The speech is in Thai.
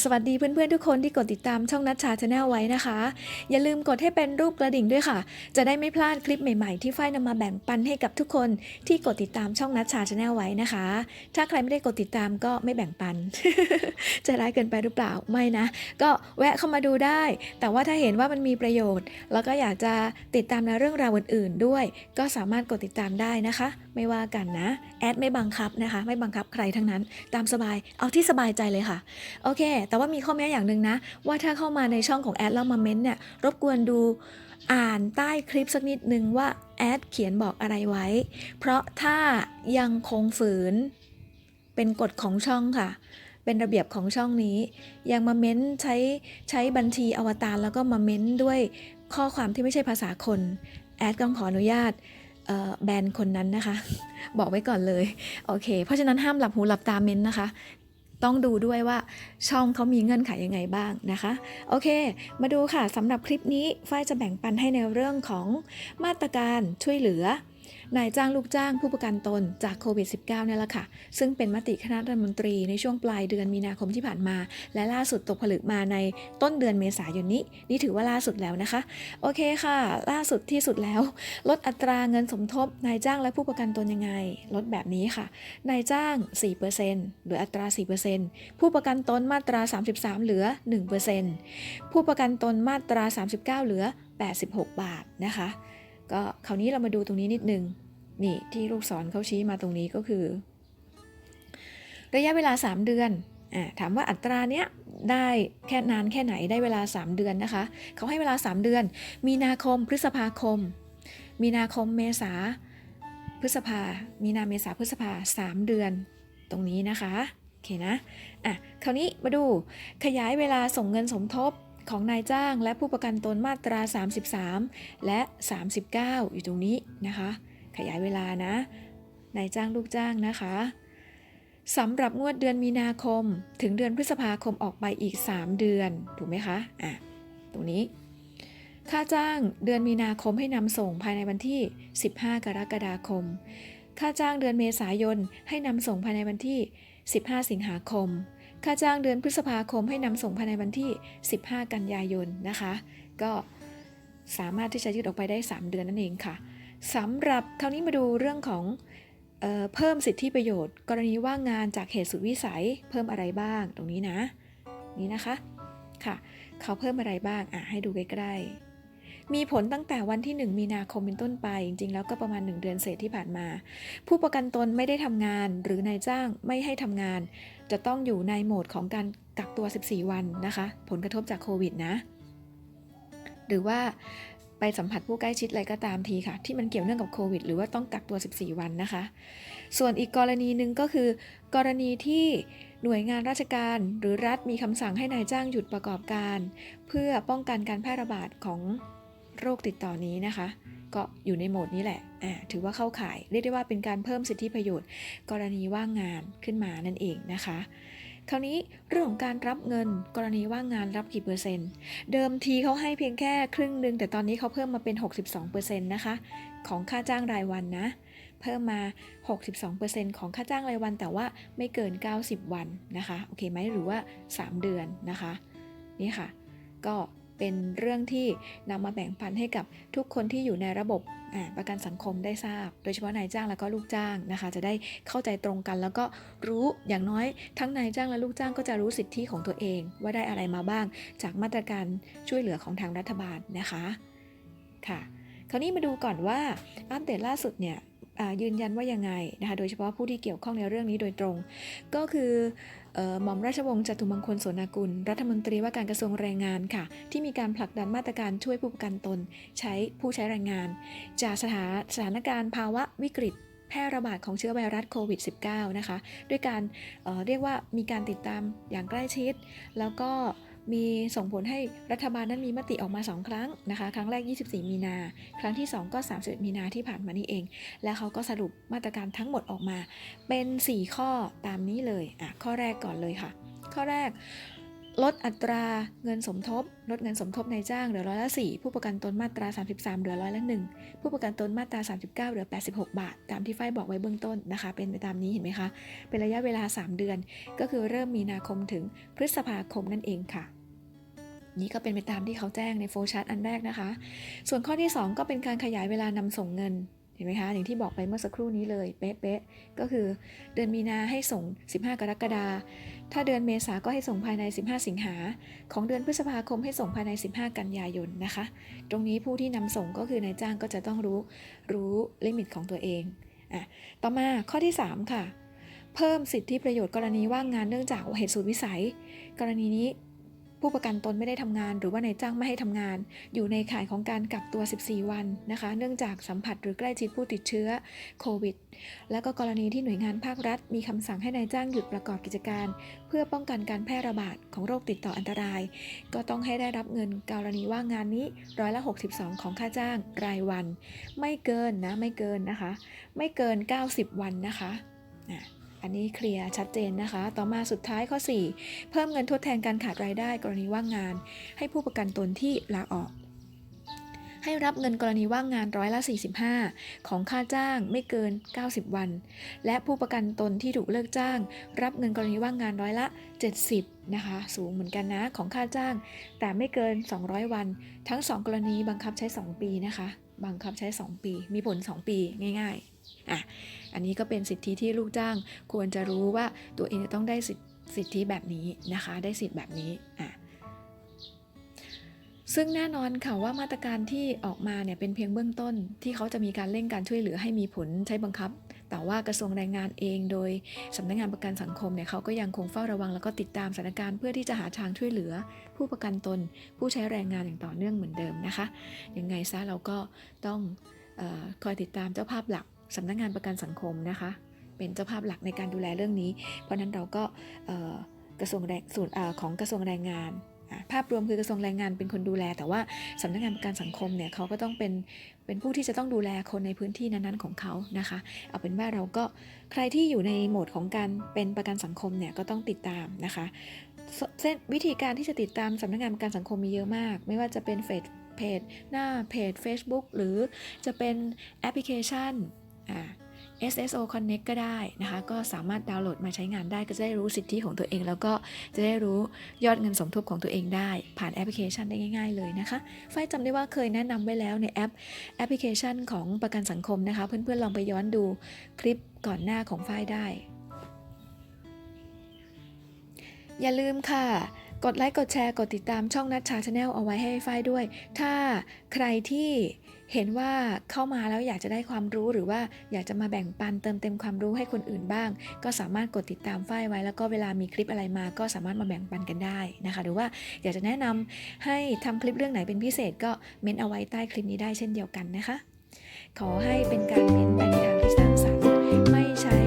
สวัสดีเพื่อนๆทุกคนที่กดติดตามช่องนัชชาชาแนลไว้นะคะ อย่าลืมกดให้เป็นรูปกระดิ่งด้วยค่ะ จะได้ไม่พลาดคลิปใหม่ๆ ที่ฝ้ายนำมาแบ่งปันให้กับทุกคนที่กดติดตามช่องนัชชาชาแนลไว้นะคะ ถ้าใครไม่ได้กดติดตามก็ไม่แบ่งปัน จะร้ายเกินไปหรือเปล่าไม่นะ ก็แวะเข้ามาดูได้ แต่ว่าถ้าเห็นว่ามันมีประโยชน์ แล้วก็อยากจะติดตามในเรื่องราวอื่นๆด้วย ก็สามารถกดติดตามได้นะคะไม่ว่ากันนะ แอดไม่บังคับนะคะ ไม่บังคับใครทั้งนั้น ตามสบาย เอาที่สบายใจเลยค่ะ โอเค แต่ว่ามีข้อแม้อย่างหนึ่งนะ ว่าถ้าเข้ามาในช่องของแอดแล้วมาเม้นต์เนี่ย รบกวนดูอ่านใต้คลิปสักนิดนึงว่าแอดเขียนบอกอะไรไว้ เพราะถ้ายังคงฝืน เป็นกฎของช่องค่ะ เป็นระเบียบของช่องนี้ ยังมาเม้นต์ใช้ใช้บัญชีอวตารแล้วก็มาเม้นต์ด้วยข้อความที่ไม่ใช่ภาษาคน แอดก็ขออนุญาต แบนคนนั้นนะคะ บอกไว้ก่อนเลยโอเค เพราะฉะนั้นห้ามหลับหูหลับตาเม้นนะคะ ต้องดูด้วยว่าช่องเขามีเงื่อนไขยังไงบ้างนะคะ โอเค มาดูค่ะสำหรับคลิปนี้ฝ้ายจะแบ่งปันให้ในเรื่องของมาตรการช่วยเหลือ นายจ้างลูกจ้างผู้ประกันตนจากโควิด -19 เนี่ยแหละค่ะ ซึ่งเป็นมติคณะรัฐมนตรีในช่วงปลายเดือนมีนาคมที่ผ่านมา และล่าสุดตกผลึกมาในต้นเดือนเมษายนนี้ นี่ถือว่าล่าสุดแล้วนะคะ โอเคค่ะ ล่าสุดที่สุดแล้ว ลดอัตราเงินสมทบ นายจ้างและผู้ประกันตนยังไง ลดแบบนี้ค่ะ นายจ้าง 4%หรืออัตรา 4%ผู้ประกันตนมาตรา 33 เหลือ 1%ผู้ประกันตนมาตรา 39 เหลือ 86 บาทนะคะ ก็คราวนี้เรามาดูตรงนี้นิดนึงนี่ที่ลูกศรเขาชี้มาตรงนี้ก็คือ ระยะเวลา 3 เดือนอ่าถามว่าอัตราเนี้ยได้แค่นานแค่ไหนได้เวลา 3 เดือนนะคะเขาให้เวลา 3 เดือน มีนาคมพฤษภาคม มีนาคมเมษาพฤษภา มีนาเมษาพฤษภา 3 เดือน ตรงนี้นะคะ โอเคนะ อะ คราวนี้มาดูขยายเวลาส่งเงินสมทบ ของนายจ้างและผู้ประกันตนมาตรา 33 และ 39 อยู่ตรงนี้นะคะ ขยายเวลานะ นายจ้างลูกจ้างนะคะสำหรับงวดเดือนมีนาคมถึงเดือนพฤษภาคมออกไปอีก 3 เดือน ถูกไหมคะอะตรงนี้ ค่าจ้างเดือนมีนาคมให้นำส่งภายในวันที่ 15 กรกฎาคม ค่าจ้างเดือนเมษายนให้นำส่งภายในวันที่ 15 สิงหาคม ค่าจ้างเดือนพฤษภาคมให้นำส่งภายในวันที่ 15 กันยายนนะคะ ก็สามารถที่จะยืดออกไปได้ 3 เดือนนั่นเองค่ะสำหรับคราวนี้มาดูเรื่องของเออเพิ่มสิทธิประโยชน์ กรณีว่างงานจากเหตุสุดวิสัยเพิ่มอะไรบ้างตรงนี้นะ นี่นะคะค่ะ เขาเพิ่มอะไรบ้างอะให้ดูใกล้ๆ มีผลตั้งแต่วันที่ 1 มีนาคมเป็นต้นไป จริงๆ แล้วก็ประมาณ 1 เดือนเศษที่ผ่านมา ผู้ประกันตนไม่ได้ทำงาน หรือนายจ้างไม่ให้ทำงาน จะต้องอยู่ในโหมดของการกักตัว 14 วันนะคะ ผลกระทบจากโควิดนะ หรือว่าไปสัมผัสผู้ใกล้ชิดอะไรก็ตามทีค่ะ ที่มันเกี่ยวเนื่องกับโควิด หรือว่าต้องกักตัว 14 วันนะคะ ส่วนอีกกรณีหนึ่งก็คือ กรณีที่หน่วยงานราชการหรือรัฐมีคำสั่งให้นายจ้างหยุดประกอบการ เพื่อป้องกันการแพร่ระบาดของ โรคติดต่อนี้นะคะ ก็อยู่ในโหมดนี้แหละอ่าถือว่าเข้าข่าย เรียกได้ว่าเป็นการเพิ่มสิทธิประโยชน์ กรณีว่างงานขึ้นมานั่นเองนะคะ คราวนี้เรื่องของการรับเงินกรณีว่างงานรับกี่เปอร์เซ็นต์ เดิมทีเขาให้เพียงแค่ครึ่งหนึ่งแต่ตอนนี้เขาเพิ่มมาเป็น 62%นะคะของค่าจ้างรายวันนะเพิ่มมา 62%ของค่าจ้างรายวัน แต่ว่าไม่เกิน 90 วันนะคะ โอเคไหม หรือว่า 3 เดือนนะคะ นี่ค่ะ ก็ เป็นเรื่องที่นำมาแบ่งปันให้กับทุกคนที่อยู่ในระบบประกันสังคมได้ทราบ โดยเฉพาะนายจ้างแล้วก็ลูกจ้างนะคะ จะได้เข้าใจตรงกัน แล้วก็รู้อย่างน้อยทั้งนายจ้างและลูกจ้างก็จะรู้สิทธิของตัวเอง ว่าได้อะไรมาบ้าง จากมาตรการช่วยเหลือของทางรัฐบาลนะคะค่ะ คราวนี้มาดูก่อนว่าอัปเดตล่าสุดเนี่ยยืนยันว่ายังไงนะคะ โดยเฉพาะผู้ที่เกี่ยวข้องในเรื่องนี้โดยตรง ก็คือ หม่อมราชวงศ์จตุมงคลโสนากุล รัฐมนตรีว่าการกระทรวงแรงงานค่ะ ที่มีการผลักดันมาตรการช่วยผู้ประกันตน ใช้ผู้ใช้แรงงาน จากสถานสถานการณ์ภาวะวิกฤตแพร่ระบาดของเชื้อไวรัสโควิด -19 นะคะ ด้วยการเเรียกว่ามีการติดตามอย่างใกล้ชิด แล้วก็ มีส่งผลให้รัฐบาลนั้นมีมติออกมา 2 ครั้งนะคะ ครั้งแรก 24 มีนา ครั้งที่ 2 ก็ 31 มีนาที่ผ่านมานี่เอง แล้วเขาก็สรุปมาตรการทั้งหมดออกมา เป็น 4 ข้อตามนี้เลยอะข้อแรกก่อนเลยค่ะ ข้อแรก ลดอัตราเงินสมทบ ลดเงินสมทบในจ้างเหลือร้อยละ4ผู้ประกันตนมาตรา 33 เหลือร้อยละ1ผู้ประกันตนมาตรา 39 เหลือ 86 บาท ตามที่ฝ้ายบอกไว้เบื้องต้นนะคะ เป็นไปตามนี้เห็นไหมคะ เป็นระยะเวลา 3 เดือน ก็คือเริ่มมีนาคมถึงพฤษภาคมนั่นเองค่ะ นี่ก็เป็นไปตามที่เขาแจ้งในโฟชาร์ตอันแรกนะคะ ส่วนข้อที่ 2 ก็เป็นการขยายเวลานำส่งเงิน ห็นไหมคะอย่างที่บอกไปเมื่อสักครู่นี้เลยเป๊ะๆก็คือเดือนมีนาให้ส่ง 15 กรกฎาคมถ้าเดือนเมษาก็ให้ส่งภายใน 15 สิงหา ของเดือนพฤษภาคมให้ส่งภายใน 15 กันยายนนะคะ ตรงนี้ผู้ที่นำส่งก็คือนายจ้างก็จะต้องรู้รู้ลิมิตของตัวเองอะต่อมาข้อที่ 3 ค่ะ เพิ่มสิทธิประโยชน์กรณีว่างงานเนื่องจากเหตุสุดวิสัย กรณีนี้ ผู้ประกันตนไม่ได้ทำงาน หรือว่านายจ้างไม่ให้ทำงาน อยู่ในข่ายของการกักตัว 14 วันนะคะ เนื่องจากสัมผัสหรือใกล้ชิดผู้ติดเชื้อโควิด แล้วก็กรณีที่หน่วยงานภาครัฐ มีคำสั่งให้นายจ้างหยุดประกอบกิจการ เพื่อป้องกันการแพร่ระบาดของโรคติดต่ออันตราย ก็ต้องให้ได้รับเงินกรณีว่างงานนี้ร้อยละ 62 ของค่าจ้างรายวัน ไม่เกินนะไม่เกินนะคะ ไม่เกิน 90 วันนะคะ อันนี้เคลียร์ชัดเจนนะคะ ต่อมาสุดท้ายข้อ 4 เพิ่มเงินทดแทนการขาดรายได้กรณีว่างงาน ให้ผู้ประกันตนที่ลาออก ให้รับเงินกรณีว่างงานร้อยละ 45 ของค่าจ้างไม่เกิน 90 วัน และผู้ประกันตนที่ถูกเลิกจ้าง รับเงินกรณีว่างงานร้อยละ 70 นะคะ สูงเหมือนกันนะของค่าจ้าง แต่ไม่เกิน 200 วัน ทั้ง 2 กรณีบังคับใช้ 2 ปีนะคะ บังคับใช้ 2 ปี มีผล 2 ปีง่าย ๆ อะอันนี้ก็เป็นสิทธิที่ลูกจ้างควรจะรู้ว่าตัวเองจะต้องได้สิทธิสิทธิแบบนี้นะคะ ได้สิทธิแบบนี้อะซึ่งแน่นอนค่ะว่ามาตรการที่ออกมาเนี่ยเป็นเพียงเบื้องต้น ที่เขาจะมีการเร่งการช่วยเหลือให้มีผลใช้บังคับ แต่ว่ากระทรวงแรงงานเอง โดยสำนักงานประกันสังคมเนี่ยเขาก็ยังคงเฝ้าระวังแล้วก็ติดตามสถานการณ์เพื่อที่จะหาทางช่วยเหลือ ผู้ประกันตน ผู้ใช้แรงงานอย่างต่อเนื่องเหมือนเดิมนะคะยังไงซะเราก็ต้องออคอยติดตามเจ้าภาพหลัก สำนักงานประกันสังคมนะคะ เป็นเจ้าภาพหลักในการดูแลเรื่องนี้ เพราะนั้นเราก็กระทรวงแรงส่วนอของกระทรวงแรงงานภาพรวมคือกระทรวงแรงงานเป็นคนดูแล แต่ว่าสำนักงานประกันสังคมเนี่ยเขาก็ต้องเป็นเป็นผู้ที่จะต้องดูแลคนในพื้นที่นั้นๆของเขานะคะ เอาเป็นว่าเราก็ใครที่อยู่ในโหมดของการเป็นประกันสังคมเนี่ยก็ต้องติดตามนะคะเส้นวิธีการที่จะติดตามสำนักงานประกันสังคมมีเยอะมาก ไม่ว่าจะเป็นเฟซเพจหน้าเพจ Facebook หรือจะเป็นแอปพลิเคชัน SSO Connect ก็ได้นะคะ ก็สามารถดาวน์โหลดมาใช้งานได้ก็จะได้รู้สิทธิของตัวเอง แล้วก็จะได้รู้ยอดเงินสมทบของตัวเองได้ ผ่านแอปพลิเคชันได้ง่าย ๆ เลยนะคะฝ้ายจำได้ว่าเคยแนะนำไว้แล้วในแอปแอปพลิเคชันของประกันสังคมนะคะ เพื่อนๆลองไปย้อนดูคลิปก่อนหน้าของฝ้ายได้ อย่าลืมค่ะกดไลค์กดแชร์กดติดตามช่องนัดชาชาแนลเอาไว้ให้ฝ้ายด้วย ถ้าใครที่ เห็นว่าเข้ามาแล้วอยากจะได้ความรู้หรือว่าอยากจะมาแบ่งปันเติมเต็มความรู้ให้คนอื่นบ้าง ก็สามารถกดติดตามฝ้ายไว้ แล้วก็เวลามีคลิปอะไรมา ก็สามารถมาแบ่งปันกันได้นะคะ หรือว่าอยากจะแนะนำให้ทำคลิปเรื่องไหนเป็นพิเศษ ก็เม้นเอาไว้ใต้คลิปนี้ได้เช่นเดียวกันนะคะ ขอให้เป็นการเม้นไปในทางที่สร้างสรรค์ไม่ใช่